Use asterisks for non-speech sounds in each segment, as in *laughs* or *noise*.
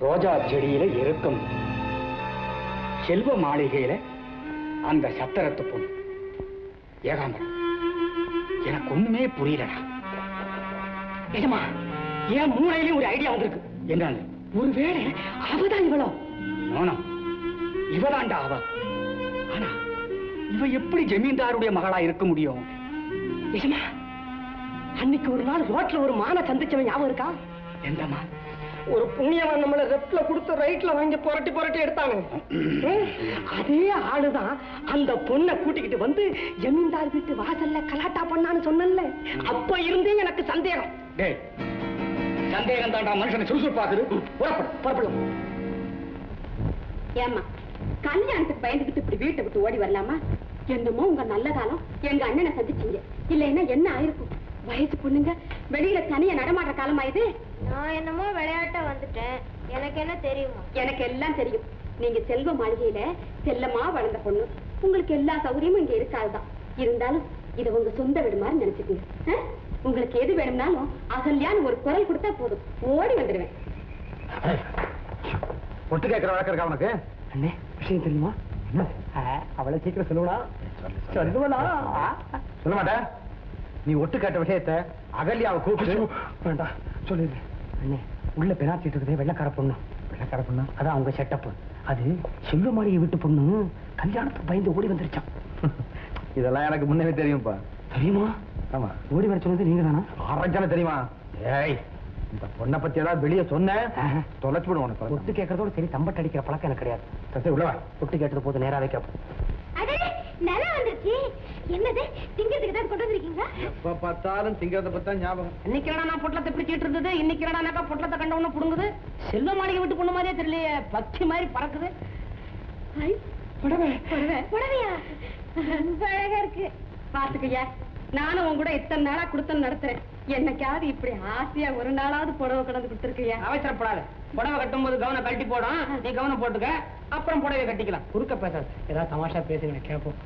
ரோஜா செடியில இருக்கும் செல்வ மாளிகையில அந்த சத்திரத்து பொண்ணு. ஏகாம்பரம். எனக்கு ஒண்ணுமே புரியலடா. நிஜமா என் மூளையிலே ஒரு ஐடியா வந்திருக்கு? என்னன்னு? ஒருவேளை அவதான் இவளோ? நோனா இவதாண்டா அவ. ஆனா இவ எப்படி ஜமீன்தாருடைய மகளா இருக்க முடியும்? நிஜமா? அன்னைக்கு ஒரு நாள் ரோட்ல ஒரு மான சந்திச்சவன் ஞாபகம் இருக்கா? எந்தமா ஒரு புண்ணியவன் நம்மள லெப்ட்ல கொடுத்து ரைட்ல வாங்கி புரட்டி புரட்டி எடுத்தானு. *clears throat* அதே ஆளுதான் அந்த பொண்ணை கூட்டிக்கிட்டு வந்து ஜமீன்தார் வீட்டு வாசல்ல கலாட்டா பண்ணான்னு சொன்னேன்ல. அப்ப இருந்தே எனக்கு சந்தேகம். டேய் சந்தேகம் தாண்டா மனுஷனை சுறுசுறுப்பாக்குது. புறப்படும் புறப்படும் ஏம்மா கல்யாணத்துக்கு பயந்துகிட்டு இப்படி வீட்டை விட்டு ஓடி வரலாமா? என்னமோ உங்க நல்ல காலம் எங்க அண்ணனை சந்திச்சீங்க. இல்லைன்னா என்ன ஆயிருக்கும்? வயசு பொண்ணுங்க வெளியில தனியா நடமாடுற காலமா இது? நான் என்னமோ விளையாட்ட வந்துட்டேன். எனக்கு என்ன தெரியுமா? எனக்கு எல்லாம் தெரியும். நீங்க செல்வ மாளிகையில செல்லமா வளர்ந்த பொண்ணு. உங்களுக்கு எல்லா சௌகரியமும் இங்க இருக்காதுதான். இருந்தாலும் இதை உங்க சொந்த வீடு மாதிரி நினைச்சுக்கோங்க? உங்களுக்கு எது வேணும்னாலும் அகல்யான்னு ஒரு குரல் கொடுத்தா போதும். ஓடி வந்துடுவேன் ஒட்டு கேட்கிற வழக்கம் இருக்கா உனக்கு? அண்ணே விஷயம் தெரியுமா? அவளை சீக்கிரம் சொல்லுவா சொல்லுவனா? சொல்ல மாட்டேன். நீ ஒட்டு கேட்ட விஷயத்த அகல்யாவை கூப்பிட்டு வேண்டாம். சொல்லிடு அண்ணே உள்ள பெனாச்சிட்டு இருக்குதே வெள்ளக்கார பொண்ணு. வெள்ளக்கார பொண்ணு? அதான் அவங்க செட்டப் அது செல்வ மாளிகை வீட்டு பொண்ணு. கல்யாணத்துக்கு பயந்து ஓடி வந்துருச்சான் *laughs* இதெல்லாம் எனக்கு முன்னவே தெரியும்ப்பா தெரியுமா? ஆமா. ஓடி வர சொன்னது நீங்க தானா? ஆரஞ்சான தெரியுமா? ஏய் இந்த பொண்ணை பத்தி ஏதாவது வெளியே சொன்னேன் தொலைச்சு விடுவோம் ஒட்டு கேட்கறதோட சரி தம்பட்டு அடிக்கிற பழக்கம் எனக்கு கிடையாது. சரி உள்ளவா ஒட்டு கேட்டது போது நல்லா வந்துருச்சு என்னது? திங்கிறதுக்கு தான் கொண்டு வந்திருக்கீங்க எப்ப பார்த்தாலும் திங்கிறத பத்தா ஞாபகம். இன்னைக்கு நான் பொட்டலத்தை பிடிச்சிட்டு இருந்தது? இன்னைக்கு என்னடா பொட்டலத்தை கண்ட ஒண்ணு புடுங்குது? செல்வ மாளிகை விட்டு பொண்ணு மாதிரியே தெரியலையே பக்தி மாதிரி பறக்குது. ஐ, புடவை. புடவை. புடவையா? அழகா இருக்கு. பாத்துக்கய்யா நானும் உன் கூட இத்தனை நாளா குடுத்தம் நடத்துறேன். என்னைக்காவது இப்படி ஆசையா ஒரு நாளாவது புடவை கடந்து கொடுத்துருக்கியா அவசரப்படாத. புடவை கட்டும் போது கவனம் கழட்டி போடும். நீ கவனம் போட்டுக்க. அப்புறம் புடவை கட்டிக்கலாம். குறுக்க பேசாது. ஏதாவது தமாஷா பேசுங்க கேட்போம்.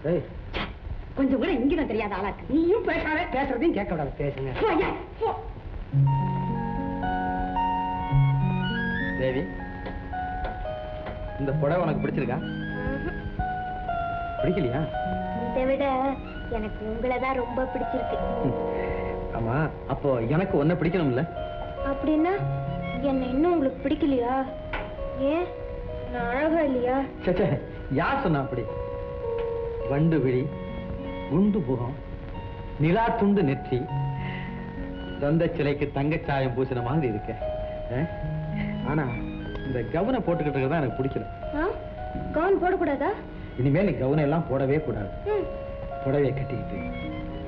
கொஞ்சம் கூட இங்கிதான் தெரியாத ஆளாக்கு. நீயும் பேசாத பேசுறதையும் கேட்க விடாது பேசுங்க. தேவி இந்த புடவை உனக்கு பிடிச்சிருக்கா? பிடிக்கலையா? இதை விட எனக்கு உங்களை தான் ரொம்ப பிடிச்சிருக்கு. ஆமா அப்போ எனக்கு ஒன்ன பிடிக்கணும்ல? அப்படின்னா என்ன இன்னும் உங்களுக்கு பிடிக்கலையா? ஏன்? நான் அழகா இல்லையா? யார் சொன்னா அப்படி? வண்டு விழி குண்டு முகம் நிலா துண்டு நெற்றி. சொந்த சிலைக்கு தங்கச்சாயம் பூசின மாதிரி இருக்க? ஆனா இந்த கவனை போட்டுக்கிட்டு இருக்கிறது எனக்கு பிடிக்கல. கவுன் போடக்கூடாதா? இனிமேல் நீ கவனம் எல்லாம் போடவே கூடாது. புடவையை கட்டிக்கிட்டு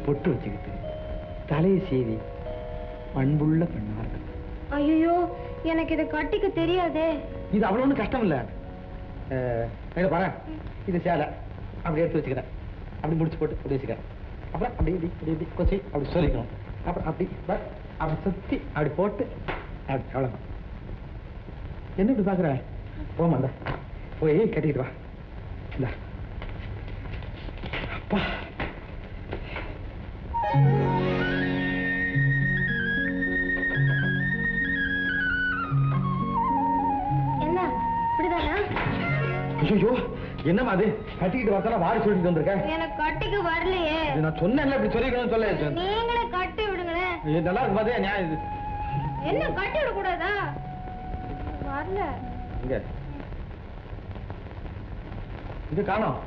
பொட்டு வச்சுக்கிட்டு தலையை சீவி பண்புள்ள பெண்ணா இருக்கணும் ஐயோ எனக்கு இதை கட்டிக்க தெரியாதே. இது அவ்வளவு ஒண்ணும் கஷ்டம் இல்ல. பாரு இது சேலை. அப்படி எடுத்து வச்சுக்கிறேன். அப்படி முடிச்சு போட்டு அப்படி வச்சுக்கிறேன் அப்புறம் அப்படி இப்படி இப்படி இப்படி கொச்சி அப்படி சொல்லிக்கணும். அப்புறம் அப்படி ப- அப்படி சுத்தி அப்படி போட்டு அப்படி அவ்வளவுதான். என்ன இப்படி பாக்குற? போமா இந்த போய் கட்டிட்டு வா. இந்த. அப்பா. என்ன? இப்படிதானா? ஐயோ என்னம்மா அது? கட்டிக்கிட்டு வரத்தால வாரி சொல்லிட்டு வந்திருக்கேன் எனக்கு கட்டிக்க வரலையே. நான் சொன்னேன்ல இப்படி சொல்லிக்கணும்னு சொல்ல. நீங்களே கட்டி விடுங்களேன். நல்லா இருக்கு பாத்தியா நியாயம் இது? என்ன கட்டி விட கூடாதா வரல. இங்க. இது காணோம்.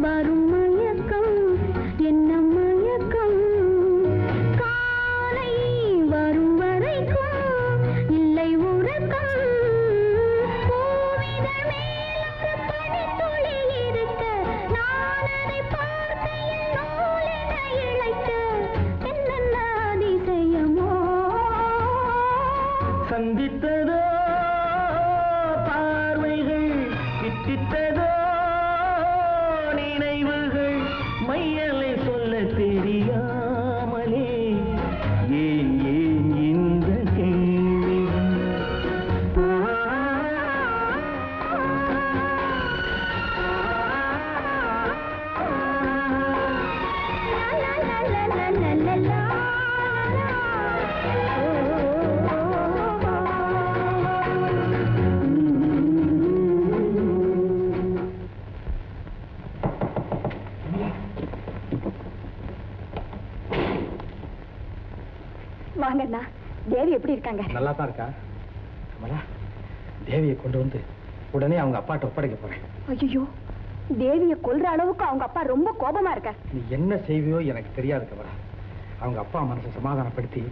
வரும் எப்படி இருக்காங்க? நல்லா தான் இருக்கா? கமலா தேவியை கொண்டு வந்து உடனே அவங்க அப்பாட்ட ஒப்படைக்க போறேன். ஐயோ தேவிய கொல்ற அளவுக்கு அவங்க அப்பா ரொம்ப கோபமா இருக்கார். நீ என்ன செய்வியோ எனக்கு தெரியாது கமலா அவங்க அப்பா மனசை சமாதானப்படுத்தி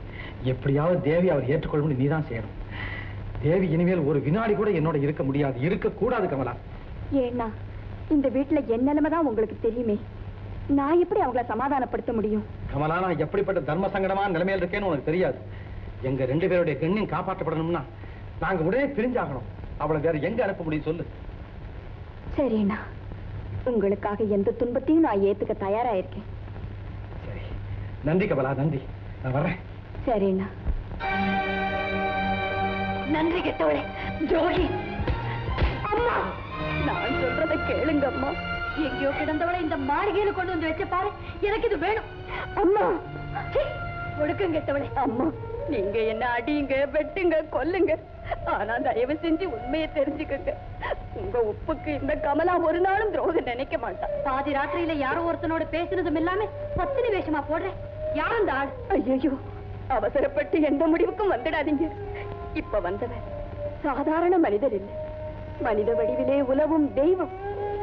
எப்படியாவது தேவி அவர் ஏற்றுக்கொள்ளும்னு நீ தான் செய்யணும். தேவி இனிமேல் ஒரு வினாடி கூட என்னோட இருக்க முடியாது. இருக்க கூடாது கமலா. ஏன்னா இந்த வீட்டுல என் நிலைமை தான் உங்களுக்கு தெரியுமே. நான் எப்படி அவங்கள சமாதானப்படுத்த முடியும்? கமலா நான் எப்படிப்பட்ட தர்ம சங்கடமான நிலைமையில் இருக்கேன்னு உனக்கு தெரியாது. எங்க ரெண்டு பேருடைய கண்ணியம் காப்பாற்றப்படணும்னா நாங்க உடனே பிரிஞ்சாகணும். அவளை வேற எங்க அனுப்ப முடியும் சொல்லு. சரிண்ணா. உங்களுக்காக எந்த துன்பத்தையும் நான் ஏத்துக்க தயாரா இருக்கேன் சரி. நன்றி கமலா நன்றி. நான் வர்றேன். சரிண்ணா. நன்றி கெட்டவளே. ஜோகி அம்மா! நான் சொல்றத கேளுங்க அம்மா. எங்கேயோ கிடந்தவளை இந்த மாளிகையில கொண்டு வந்து வச்ச பாரு. எனக்கு இது வேணும். அம்மா! சீ, ஒழுக்கம் கெட்டவளே. அம்மா! நீங்க என்ன அடியுங்க வெட்டுங்க கொல்லுங்க. ஆனா தயவு செஞ்சு உண்மையை தெரிஞ்சுக்கங்க. உங்க உப்புக்கு இந்த கமலா ஒரு நாளும் துரோகம் நினைக்க மாட்டா. பாதி ராத்திரியில யாரோ ஒருத்தனோட பேசுனதும் இல்லாம பத்தினி வேஷமா போடுறேன் யார் அந்த ஆள்? ஐயோ அவசரப்பட்டு எந்த முடிவுக்கும் வந்துடாதீங்க. இப்ப வந்தவர் சாதாரண மனிதர் இல்லை. மனித வடிவிலே உலவும் தெய்வம்.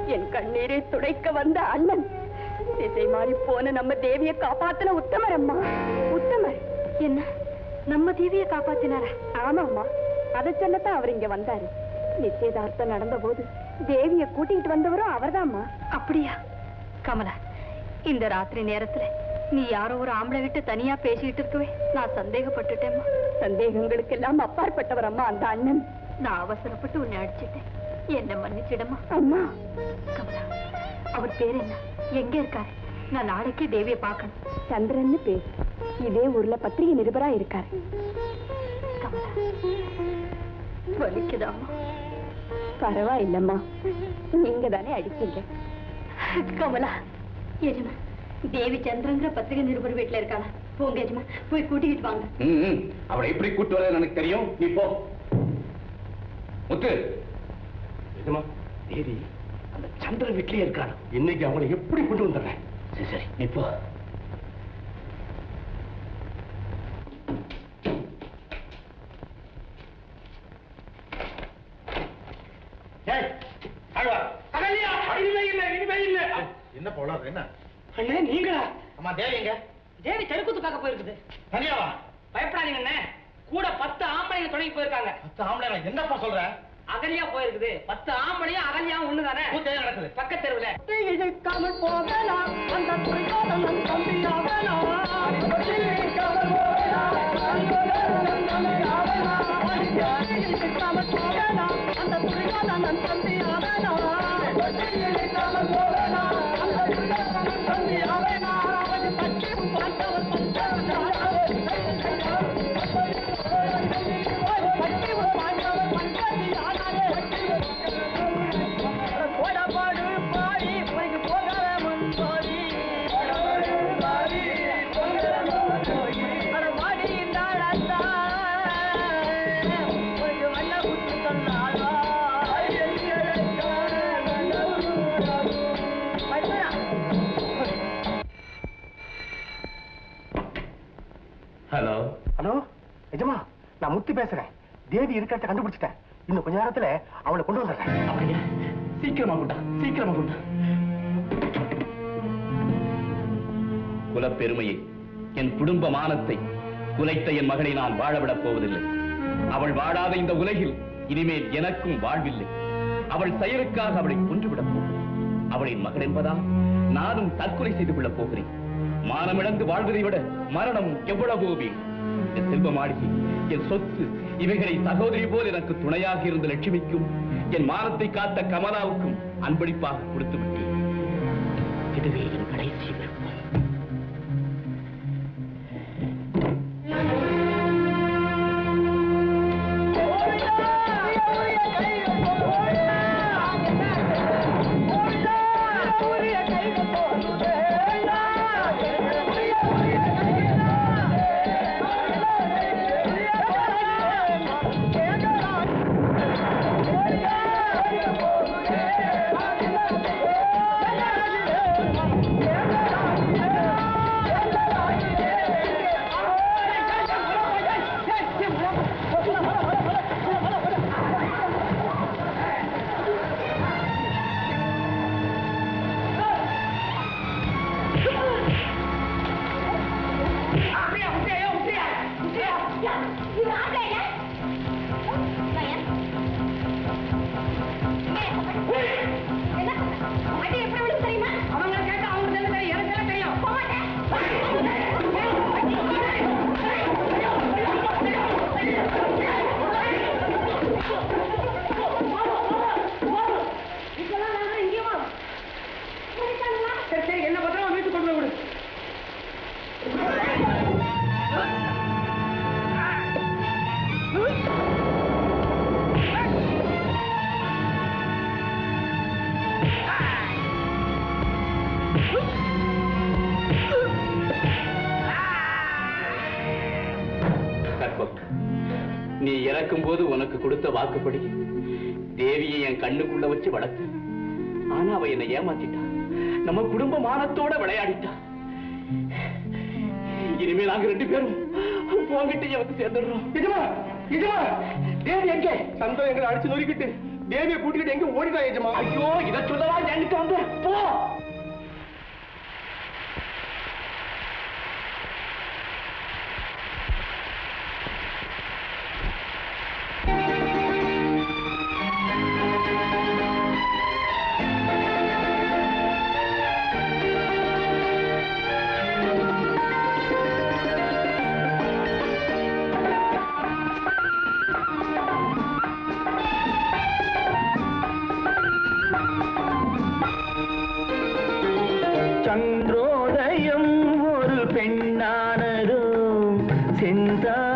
என் கண்ணீரை துடைக்க வந்த அண்ணன். திசை மாறி போன நம்ம தேவிய காப்பாத்தின உத்தமர் அம்மா. உத்தமர். என்ன? நம்ம தேவிய காப்பாத்தினாரா? ஆமாம்மா. அதை சொல்லத்தான் அவர் இங்க வந்தாரு. நிச்சயதார்த்தம் நடந்த போது தேவிய கூட்டிட்டு வந்தவரும் அவர்தாம்மா. அப்படியா? கமலா இந்த ராத்திரி நேரத்துல நீ யாரோ ஒரு ஆம்பளை விட்டு தனியா பேசிட்டு இருக்கவே நான் சந்தேகப்பட்டுட்டேம்மா. சந்தேகங்களுக்கு எல்லாம் அப்பாற்பட்டவர் அம்மா அந்த அண்ணன். நான் அவசரப்பட்டு உன்னை அடிச்சிட்டேன். என்ன மன்னிச்சிடமா? அம்மா. கமலா அவர் பேர் என்ன? எங்க இருக்காரு? நான் நாளைக்கே தேவியை பார்க்கணும். சந்திரன் பேர் இதே ஊர்ல பத்திரிகை நிருபரா இருக்காரு. பரவாயில்லம்மா. நீங்க தானே அடிச்சீங்க. கமலா எஜமா தேவி சந்திரங்கிற பத்திரிகை நிருபர் வீட்டுல இருக்காளா? போங்க எஜமா போய் கூட்டிக்கிட்டு வாங்க. அவளை எப்படி கூட்டு வர எனக்கு தெரியும். நீ போ. முத்து. தேவி அந்த சந்திர வீட்லயே இருக்காரு இன்னைக்கு அவளை எப்படி கொண்டு வந்துடுறேன்? சரி சரி. நீ போ. என்ன போல என்ன? அண்ணே நீங்களா? அம்மா தேவி எங்க? தேவி தெருக்கூத்து பார்க்க போயிருக்குது. தனியாவா? பயப்படாதீங்க அண்ணே. கூட பத்து ஆம்பளைங்க துணைக்கு போயிருக்காங்க. பத்து ஆம்பளை என்னப்பா சொல்ற? அகல்யா போயிருக்குது. பத்து ஆம்பளையும் அகல்யாவும் ஒண்ணுதானே? நடக்குது. பக்கத்து தெருவுல. இழுக்காமல் போகலாம் அந்த துறையோதன் நம் தம்பியாகலாம் இழுக்காமல் போகலாம் அந்த தம்பியாகலாம் நேரத்துல அவளை கொண்டு வந்துடுறேன். அப்படியா? சீக்கிரமா கொண்டா சீக்கிரமா கொண்டா குலப்பெருமையை என் குடும்ப மானத்தை குலைத்த என் மகளை நான் வாழவிடப் போவதில்லை. அவள் வாழாத இந்த உலகில் இனிமேல் எனக்கும் வாழ்வில்லை. அவள் செயலுக்காக அவளை கொன்றுவிடப் போகிறேன். அவளின் மகள் என்பதா? நானும் தற்கொலை செய்து கொள்ளப் போகிறேன். மானமிழந்து வாழ்வதை விட மரணம் எவ்வளவோ செல்வ மாளிகை என் சொத்து இவைகளை சகோதரி போல் எனக்கு துணையாக இருந்த லட்சுமிக்கும் என் மானத்தை காத்த கமலாவுக்கும் அன்பளிப்பாக கொடுத்து விட்டேன் இதுவே என் கடைசி விருப்பம். இறக்கும் போது உனக்கு கொடுத்த வாக்குப்படி? தேவியை என் கண்ணுக்குள்ள வச்சு வளர்த்த ஆனா அவ என்னை ஏமாத்திட்டா. நம்ம குடும்ப மானத்தோட விளையாடிட்டா. இனிமே நாங்க ரெண்டு பேரும் போங்கிட்டு எனக்கு சேர்ந்துடுறோம். நிஜமா? நிஜமா? தேவி எங்க? சந்தோம் எங்களை அடிச்சு நொறுக்கிட்டு தேவியை கூட்டிக்கிட்டு எங்க ஓடிடா எஜமா? ஐயோ இத சொல்லவா என்கிட்ட வந்த? போ! சன்றோதயம் ஒரு பெண்ணானதும் செந்தாமரை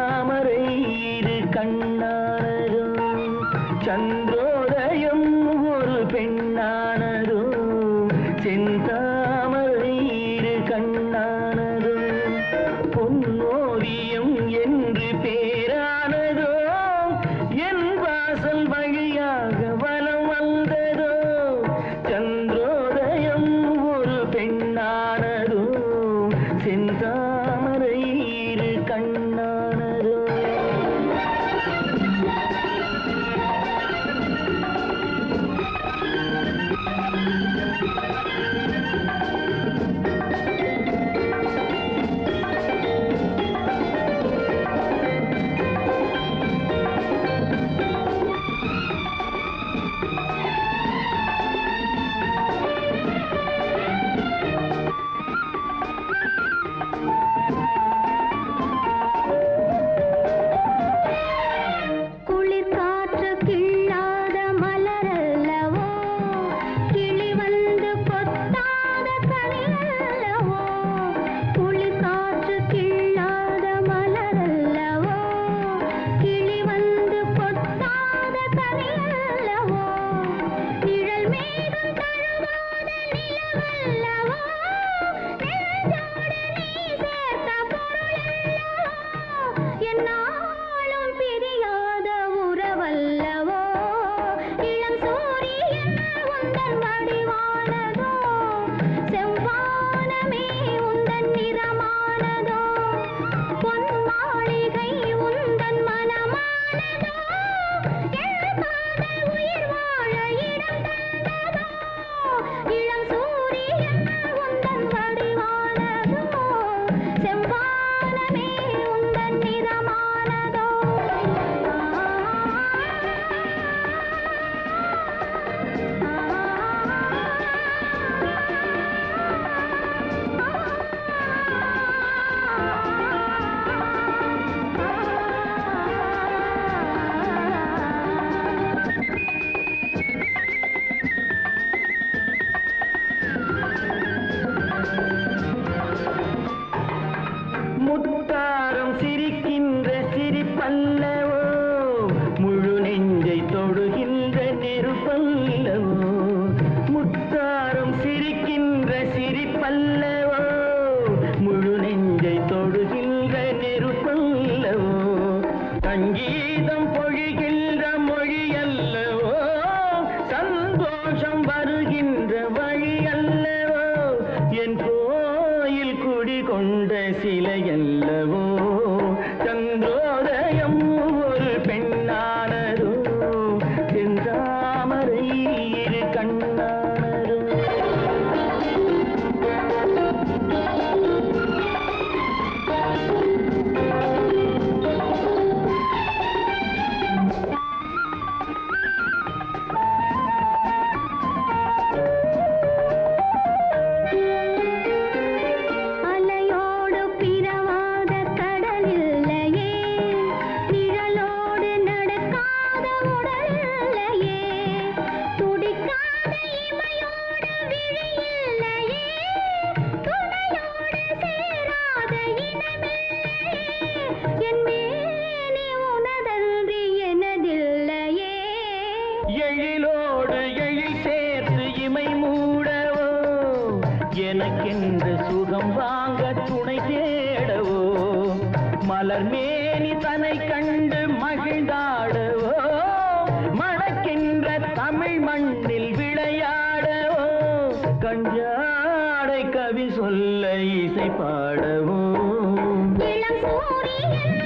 அல்லவோ पूरी है